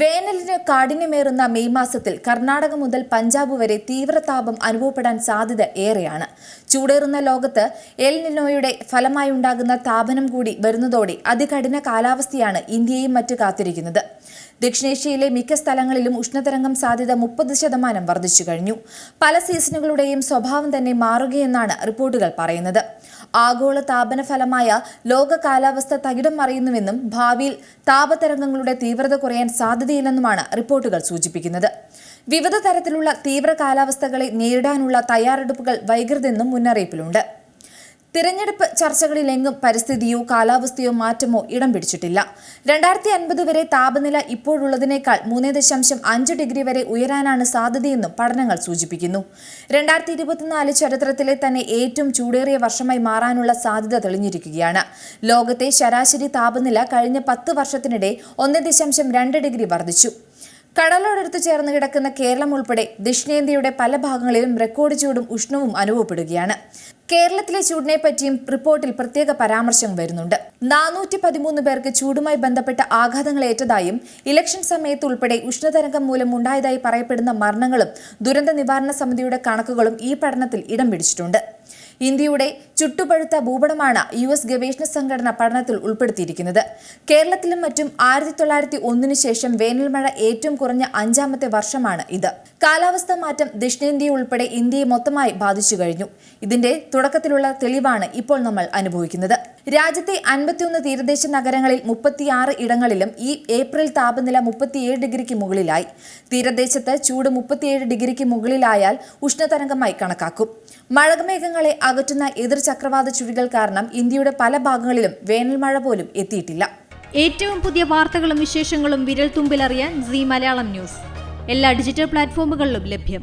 വേനലിന് കാഠിന്യമേറുന്ന May മാസത്തിൽ കർണാടക മുതൽ പഞ്ചാബ് വരെ തീവ്രതാപം അനുഭവപ്പെടാൻ സാധ്യത ഏറെയാണ്. ചൂടേറുന്ന ലോകത്ത് എൽ നിനോയുടെ ഫലമായുണ്ടാകുന്ന താപനം കൂടി വരുന്നതോടെ അതികഠിന കാലാവസ്ഥയാണ് ഇന്ത്യയും മറ്റ് കാത്തിരിക്കുന്നത്. ദക്ഷിണേഷ്യയിലെ മിക്ക സ്ഥലങ്ങളിലും ഉഷ്ണതരംഗം സാധ്യത മുപ്പത് ശതമാനം വർദ്ധിച്ചു കഴിഞ്ഞു. പല സീസണുകളുടെയും സ്വഭാവം തന്നെ മാറുകയെന്നാണ് റിപ്പോർട്ടുകൾ പറയുന്നത്. ആഗോള താപന ഫലമായ ലോക കാലാവസ്ഥ തകിടം മറിയുന്നുവെന്നും ഭാവിയിൽ താപതരംഗങ്ങളുടെ തീവ്രത കുറയാൻ സാധ്യതയില്ലെന്നുമാണ് റിപ്പോർട്ടുകൾ സൂചിപ്പിക്കുന്നത്. വിവിധ തരത്തിലുള്ള തീവ്ര കാലാവസ്ഥകളെ നേരിടാനുള്ള തയ്യാറെടുപ്പുകൾ വൈകരുതെന്നും മുന്നറിയിപ്പിലുണ്ട്. തിരഞ്ഞെടുപ്പ് ചർച്ചകളിലെങ്ങും പരിസ്ഥിതിയോ കാലാവസ്ഥയോ മാറ്റമോ ഇടം പിടിച്ചിട്ടില്ല. രണ്ടായിരത്തി അൻപത് വരെ താപനില ഇപ്പോഴുള്ളതിനേക്കാൾ മൂന്ന് ദശാംശം അഞ്ച് ഡിഗ്രി വരെ ഉയരാനാണ് സാധ്യതയെന്നും പഠനങ്ങൾ സൂചിപ്പിക്കുന്നു. രണ്ടായിരത്തി ഇരുപത്തിനാല് ചരിത്രത്തിലെ തന്നെ ഏറ്റവും ചൂടേറിയ വർഷമായി മാറാനുള്ള സാധ്യത തെളിഞ്ഞിരിക്കുകയാണ്. ലോകത്തെ ശരാശരി താപനില കഴിഞ്ഞ പത്ത് വർഷത്തിനിടെ ഒന്ന് ദശാംശം രണ്ട് ഡിഗ്രി വർദ്ധിച്ചു. കടലോടടുത്ത് ചേർന്ന് കിടക്കുന്ന കേരളം ഉൾപ്പെടെ ദക്ഷിണേന്ത്യയുടെ പല ഭാഗങ്ങളിലും റെക്കോർഡ് ചൂടും ഉഷ്ണവും അനുഭവപ്പെടുകയാണ്. കേരളത്തിലെ ചൂടിനെ പറ്റിയും റിപ്പോർട്ടിൽ പ്രത്യേക പരാമർശം വരുന്നുണ്ട്. നാനൂറ്റി പതിമൂന്ന് പേർക്ക് ചൂടുമായി ബന്ധപ്പെട്ട ആഘാതങ്ങൾ ഏറ്റതായും ഇലക്ഷൻ സമയത്ത് ഉൾപ്പെടെ ഉഷ്ണതരംഗം മൂലം ഉണ്ടായതായി പറയപ്പെടുന്ന മരണങ്ങളും ദുരന്ത നിവാരണ സമിതിയുടെ കണക്കുകളും ഈ പഠനത്തിൽ ഇടം പിടിച്ചിട്ടുണ്ട്. ഇന്ത്യയുടെ ചുട്ടുപഴുത്ത ഭൂപടമാണ് യു എസ് ഗവേഷണ സംഘടന പഠനത്തിൽ ഉൾപ്പെടുത്തിയിരിക്കുന്നത്. കേരളത്തിലും മറ്റും ആയിരത്തി തൊള്ളായിരത്തി ഒന്നിനു ശേഷം വേനൽമഴ ഏറ്റവും കുറഞ്ഞ അഞ്ചാമത്തെ വർഷമാണ് ഇത്. കാലാവസ്ഥാ മാറ്റം ദക്ഷിണേന്ത്യ ഉൾപ്പെടെ ഇന്ത്യയെ മൊത്തമായി ബാധിച്ചു കഴിഞ്ഞു. ഇതിന്റെ തുടക്കത്തിലുള്ള തെളിവാണ് ഇപ്പോൾ നമ്മൾ അനുഭവിക്കുന്നത്. രാജ്യത്തെ അൻപത്തിയൊന്ന് തീരദേശ നഗരങ്ങളിൽ മുപ്പത്തിയാറ് ഇടങ്ങളിലും ഈ ഏപ്രിൽ താപനില മുപ്പത്തിയേഴ് ഡിഗ്രിക്ക് മുകളിലായി. തീരദേശത്ത് ചൂട് മുപ്പത്തിയേഴ് ഡിഗ്രിക്ക് മുകളിലായാൽ ഉഷ്ണതരംഗമായി കണക്കാക്കും. മഴമേഘങ്ങളെ അകറ്റുന്ന എതിർ ചക്രവാത ചുഴികൾ കാരണം ഇന്ത്യയുടെ പല ഭാഗങ്ങളിലും വേനൽ മഴ പോലും എത്തിയിട്ടില്ല. ഏറ്റവും പുതിയ വാർത്തകളും വിശേഷങ്ങളും വിരൽ തുമ്പിലറിയാൻ സി മലയാളം ന്യൂസ്. എല്ലാ ഡിജിറ്റൽ പ്ലാറ്റ്ഫോമുകളിലും ലഭ്യം.